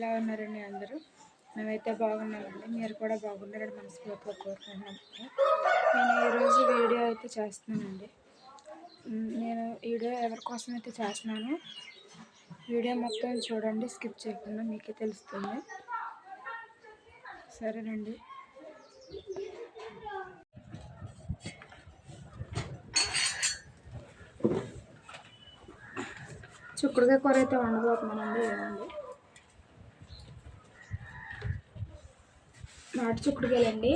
ఎలా ఉన్నారండి అందరూ? మేమైతే బాగున్నామండి. మీరు కూడా బాగున్నారని మనస్ఫూర్తిగా కోరుకుంటున్నాం. నేను ఈరోజు వీడియో అయితే చేస్తున్నానండి. నేను వీడియో ఎవరి కోసం అయితే చేస్తున్నాను వీడియో మొత్తం చూడండి స్కిప్ చేయకుండా మీకే తెలుస్తుంది. సరేనండి. చిక్కుడుకాయ కూర అయితే వండబోతున్నానండి. ఏమండి? నాటు చిక్కుడుకాయలండి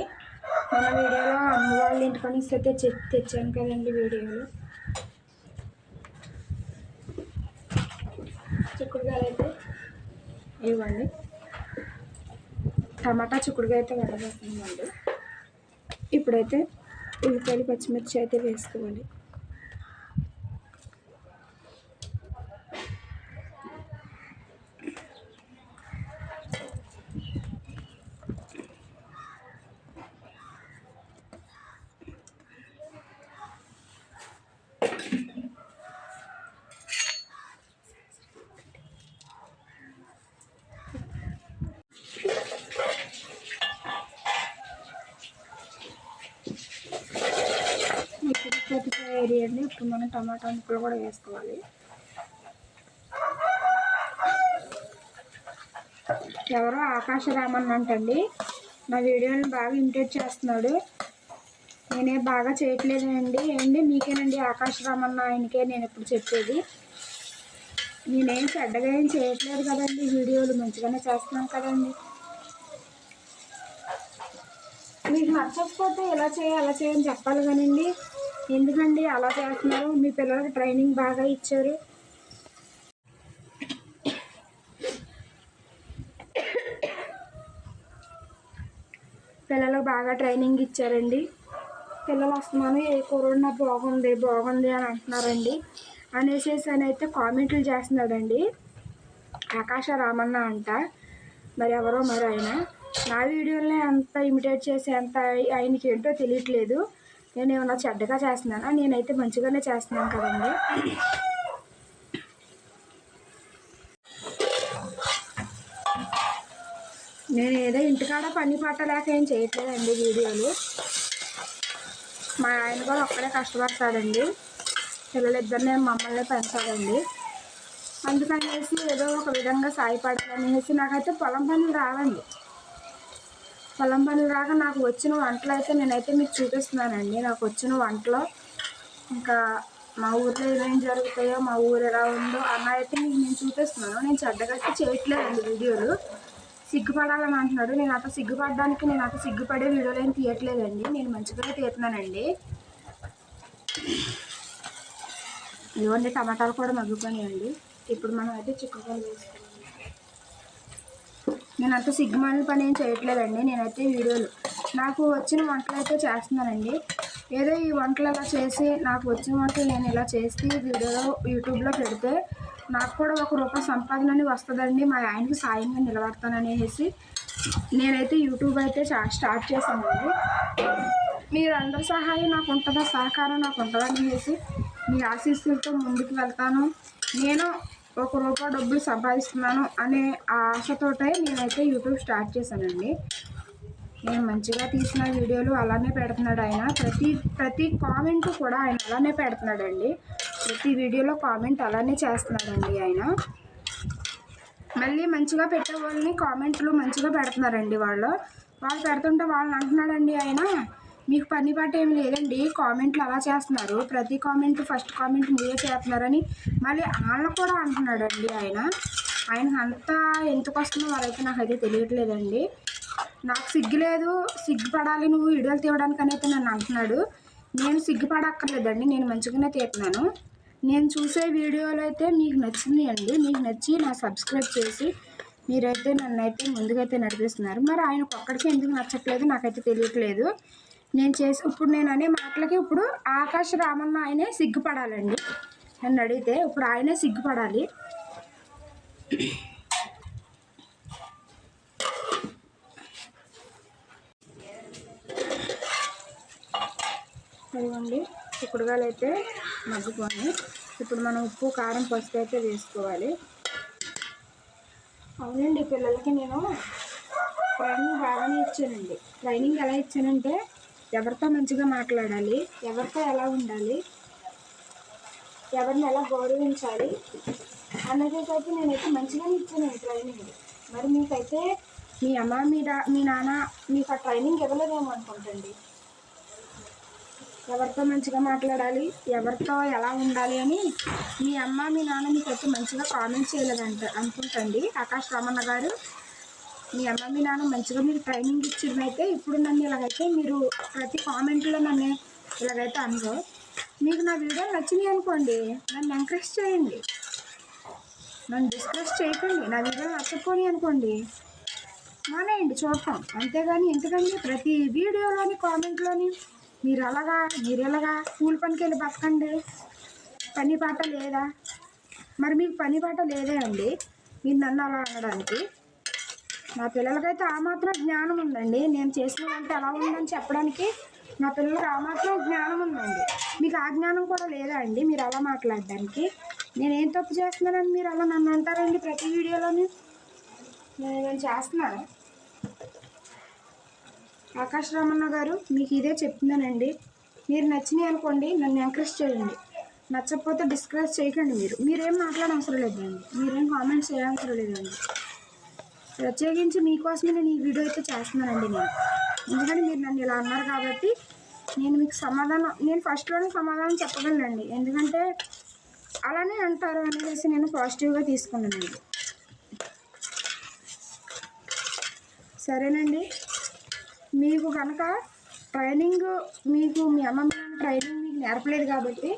మన వీడియోలో అమ్మ వాళ్ళ ఇంటికి నుంచి అయితే తెచ్చాను కదండి వీడియోలు. చిక్కుడుకాయలు అయితే ఇవ్వండి. టమాటా చిక్కుడుకాయ అయితే వడబోతుందండి ఇప్పుడైతే ఉల్లిపాయలు పచ్చిమిర్చి అయితే వేసుకోవాలి ఇప్పుడు కొద్దిగా వేయండి. ఇప్పుడు మనం టమాటా ముక్కలు కూడా వేసుకోవాలి. ఎవరో ఆకాశ రామన్ అంటండి. నా వీడియోని బాగా ఇమిటేట్ చేస్తున్నాడు. నేనే బాగా చేయట్లేదండి ఏంటి మీకేనండి ఆకాశ రామన్న ఆయనకే నేను ఎప్పుడు చెప్పేది. నేనేం చెడ్డగా ఏం చేయట్లేదు కదండి. వీడియోలు మంచిగానే చేస్తున్నాను కదండి. మీకు నచ్చకపోతే ఎలా చేయాలి అలా చేయని చెప్పాలి కానండి. ఎందుకండి అలా చేస్తున్నారు? మీ పిల్లలకి ట్రైనింగ్ బాగా ఇచ్చారు. పిల్లలకు బాగా ట్రైనింగ్ ఇచ్చారండి. పిల్లలు వస్తున్నాను ఏ కూర బాగుంది బాగుంది అని అంటున్నారండి. అనేసేసి అని అయితే కామెంట్లు చేస్తున్నాడండి. ఆకాశ రామన్న అంట. మరి ఎవరో మరి ఆయన. నా వీడియోలనే అంత ఇమిటేట్ చేసి ఎంత ఆయనకి ఏంటో తెలియట్లేదు. నేను ఏమైనా చెడ్డగా చేస్తున్నానా? నేనైతే మంచిగానే చేస్తున్నాను కదండి. నేను ఏదో ఇంటికాడ పని పాట లేక ఏం చేయట్లేదండి వీడియోలు. మా ఆయన కూడా ఒక్కడే కష్టపడతాడండి. పిల్లలిద్దరిని మమ్మల్ని పెంచాలండి అందుకనేసి ఏదో ఒక విధంగా సాయపడాలనేసి నాకైతే పొలం పనులు రావండి. పొలం పనులు రాక నాకు వచ్చిన వంటలు అయితే నేనైతే మీకు చూపిస్తున్నానండి. నాకు వచ్చిన వంటలు. ఇంకా మా ఊర్లో ఏమేమి జరుగుతాయో మా ఊరు ఎలా ఉందో అన్న అయితే మీకు నేను చూపిస్తున్నాను. నేను చెడ్డగట్టి చేయట్లేదండి వీడియోలు. సిగ్గుపడాలని అంటున్నాడు నేను అంత సిగ్గుపడడానికి నేను అంత సిగ్గుపడే వీడియోలు ఏం తీయట్లేదండి. నేను మంచిగానే తీస్తున్నానండి. ఇవ్వండి టమాటాలు కూడా మగ్గిపోయాయండి ఇప్పుడు మనం అయితే చిక్కుకాయలు వేసుకున్నాం నేను అంత సిగ్గుమాలిన పని ఏం చేయట్లేదండి నేనైతే వీడియోలు. నాకు వచ్చిన వంటలు అయితే చేస్తున్నానండి. ఏదో ఈ వంటలు అలా చేసి నాకు వచ్చిన వంటలు నేను ఇలా చేసి వీడియోలో యూట్యూబ్లో పెడితే నాకు కూడా ఒక రూపాయి సంపాదన అని వస్తుందండి మా ఆయనకి సాయంగా నిలబడతాననేసి నేనైతే యూట్యూబ్ అయితే చా- స్టార్ట్ చేశానండి. మీరందరి సహాయం నాకు ఉంటుందా సహకారం నాకు ఉంటుందని అనేసి మీ ఆశీస్సులతో ముందుకు వెళ్తాను. నేను ఒక రూపాయి డబ్బులు సంపాదిస్తున్నాను అనే ఆశతోటే నేనైతే యూట్యూబ్ స్టార్ట్ చేశానండి. నేను మంచిగా తీసిన వీడియోలు అలానే పెడుతున్నాడు ఆయన. ప్రతి ప్రతి కామెంట్ కూడా ఆయన అలానే పెడుతున్నాడండి. ప్రతి వీడియోలో కామెంట్ అలానే చేస్తున్నాడండి ఆయన. మళ్ళీ మంచిగా పెట్టే వాళ్ళని కామెంట్లు మంచిగా పెడుతున్నారండి వాళ్ళు. వాళ్ళు పెడుతుంటే వాళ్ళని అంటున్నాడండి ఆయన. మీకు పని పాట ఏమి లేదండి. కామెంట్లు అలా చేస్తున్నారు. ప్రతి కామెంట్ ఫస్ట్ కామెంట్ మీరే చేస్తున్నారని మళ్ళీ వాళ్ళని కూడా అంటున్నాడండి ఆయన. ఆయన అంతా ఎందుకు వస్తుందో వాళ్ళైతే నాకైతే తెలియట్లేదండి. నాకు సిగ్గు లేదు సిగ్గుపడాలి నువ్వు వీడియోలు తీయడానికి అయితే నన్ను అంటున్నాడు. నేను సిగ్గుపడక్కర్లేదండి. నేను మంచిగానే తీస్తున్నాను. నేను చూసే వీడియోలు అయితే మీకు నచ్చింది అండి మీకు నచ్చి నా సబ్స్క్రైబ్ చేసి మీరైతే నన్ను అయితే ముందుకైతే నడిపిస్తున్నారు. మరి ఆయనకు ఒక్కడికి ఎందుకు నచ్చట్లేదు? నాకైతే తెలియట్లేదు. నేను చేసి ఇప్పుడు నేను అనే మాటలకి ఇప్పుడు ఆకాశ రామన్న ఆయనే సిగ్గుపడాలండి. నన్ను అడిగితే ఇప్పుడు ఆయనే సిగ్గుపడాలి. ఇదిగోండి చిక్కుడుగాయలు అయితే మగ్గిపోయి ఇప్పుడు మనం ఉప్పు కారం పసుపు అయితే వేసుకోవాలి. అవునండి పిల్లలకి నేను ట్రైనింగ్ బాగానే ఇచ్చానండి. ట్రైనింగ్ ఎలా ఇచ్చానంటే ఎవరితో మంచిగా మాట్లాడాలి ఎవరితో ఎలా ఉండాలి ఎవరిని ఎలా గౌరవించాలి అన్నది అయితే నేనైతే మంచిగానే ఇచ్చాను ట్రైనింగ్ మరి మీకైతే మీ అమ్మ మీ డా మీ నాన్న మీకు ఆ ట్రైనింగ్ ఇవ్వలేదేమో అనుకుంటండి. ఎవరితో మంచిగా మాట్లాడాలి ఎవరితో ఎలా ఉండాలి అని మీ అమ్మ మీ నాన్న మీకైతే మంచిగా కామెంట్ చేయలేదంట అనుకుంటండి. ఆకాష్ రమణ గారు మీ అమ్మ మీ నాన్న మంచిగా మీకు ట్రైనింగ్ ఇచ్చినైతే ఇప్పుడు నన్ను ఇలాగైతే మీరు ప్రతి కామెంట్లో నన్ను ఇలాగైతే అనుకో మీకు నా వీడియో నచ్చినాయి అనుకోండి నన్ను ఎంకరేజ్ చేయండి. నన్ను డిస్కస్ చేయకండి నా వీడియో నచ్చకపోని అనుకోండి మానేయండి చూడటం అంతేగాని ఎందుకండి ప్రతి వీడియోలోని కామెంట్లోని మీరు అలాగా మీరు ఎలాగా కూలి పనికి వెళ్ళి బతకండి? పని పాట లేదా? మరి మీకు పని పాట లేదే అండి. మీరు నన్ను అలా అనడానికి. నా పిల్లలకైతే ఆ మాత్రం జ్ఞానం ఉందండి. నేను చేసిన వంట ఎలా ఉందని చెప్పడానికి నా పిల్లలకి ఆ మాత్రం జ్ఞానం ఉందండి. మీకు ఆ జ్ఞానం కూడా లేదా అండి మీరు అలా మాట్లాడడానికి? నేనేం తప్పు చేస్తున్నానని మీరు అలా నన్ను అంటారండి ప్రతి వీడియోలోని? నేను చేస్తున్నాను. ఆకాష్ రామన్న గారు మీకు ఇదే చెప్తున్నానండి. మీరు నచ్చినాయి అనుకోండి నన్ను ఎంకరేజ్ చేయండి. నచ్చకపోతే డిస్కరేజ్ చేయకండి మీరు. మీరేం మాట్లాడవసరం లేదండి. మీరేం కామెంట్స్ చేయవసరం లేదండి. ప్రత్యేకించి మీకోసమే నేను ఈ వీడియో అయితే చేస్తున్నానండి నేను. ఎందుకంటే మీరు నన్ను ఇలా అన్నారు కాబట్టి నేను మీకు సమాధానం నేను ఫస్ట్లోనే సమాధానం చెప్పగలనండి. ఎందుకంటే అలానే అంటారు అనేసి నేను పాజిటివ్గా తీసుకున్నానండి. సరేనండి. మీకు కనుక ట్రైనింగ్ మీకు మీ అమ్మ ట్రైనింగ్ మీకు నేర్పలేదు కాబట్టి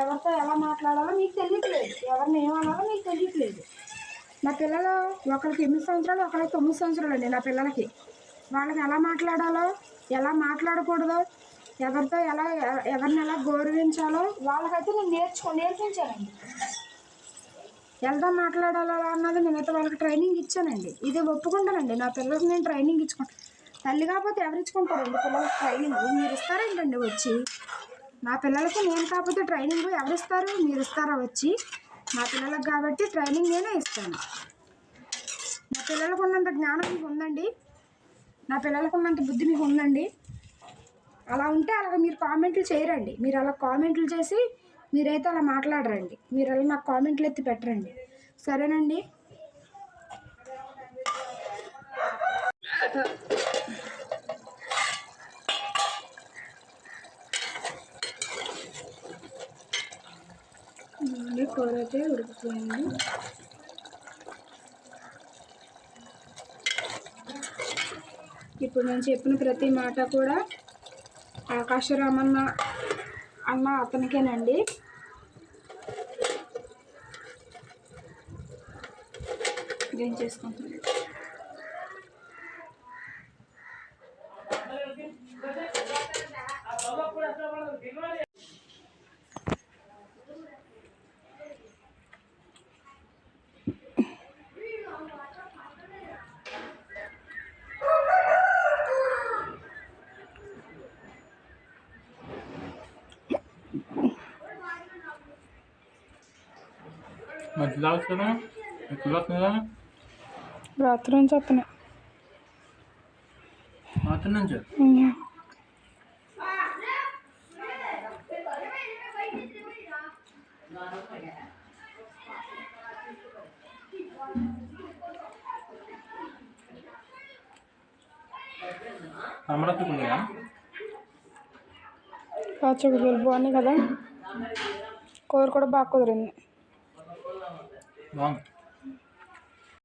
ఎవరితో ఎలా మాట్లాడాలో మీకు తెలియట్లేదు. ఎవరిని ఏమనాలో మీకు తెలియట్లేదు. నా పిల్లలు ఒకరికి ఎనిమిది సంవత్సరాలు ఒకరికి తొమ్మిది సంవత్సరాలు అండి నా పిల్లలకి. వాళ్ళకి ఎలా మాట్లాడాలో ఎలా మాట్లాడకూడదో ఎవరితో ఎలా ఎవరిని ఎలా గౌరవించాలో వాళ్ళకైతే నేను నేర్చుకో నేర్పించానండి. ఎలా మాట్లాడాలా అన్నది నేనైతే వాళ్ళకి ట్రైనింగ్ ఇచ్చానండి. ఇది ఒప్పుకుంటానండి. నా పిల్లలకి నేను ట్రైనింగ్ ఇచ్చుకుంటాను తల్లి కాకపోతే ఎవరు ఇచ్చుకుంటారండి పిల్లలకి ట్రైనింగ్ మీరు ఇస్తారేంటండి వచ్చి? నా పిల్లలకి నేను కాకపోతే ట్రైనింగ్ ఎవరు ఇస్తారు? మీరు ఇస్తారా వచ్చి? మా పిల్లలకు కాబట్టి ట్రైనింగ్ నేనే ఇస్తాను. నా పిల్లలకు ఉన్నంత జ్ఞానం మీకు ఉందండి. నా పిల్లలకు ఉన్నంత బుద్ధి మీకు ఉందండి. అలా ఉంటే అలాగ మీరు కామెంట్లు చేయరండి. మీరు అలా కామెంట్లు చేసి మీరైతే అలా మాట్లాడరండి. మీరు అలా నాకు కామెంట్లు ఎత్తి పెట్టరండి. సరేనండి మళ్ళీ కూర అయితే ఉడికిపోయింది. ఇప్పుడు నేను చెప్పిన ప్రతి మాట కూడా ఆకాశరామన్న అన్న అతనికేనండి. ఏం చేసుకుంటున్నాను మధ్యలో వస్తుందా ఎప్పుడు వస్తుందా రాత్రి నుంచి వస్తున్నాయి. మాత్రం నుంచి? అమరావతి కుదిరా పచ్చగుడ్లు బాగున్నాయి కదా. కూర కూడా బాగా కుదిరింది. బాగుంది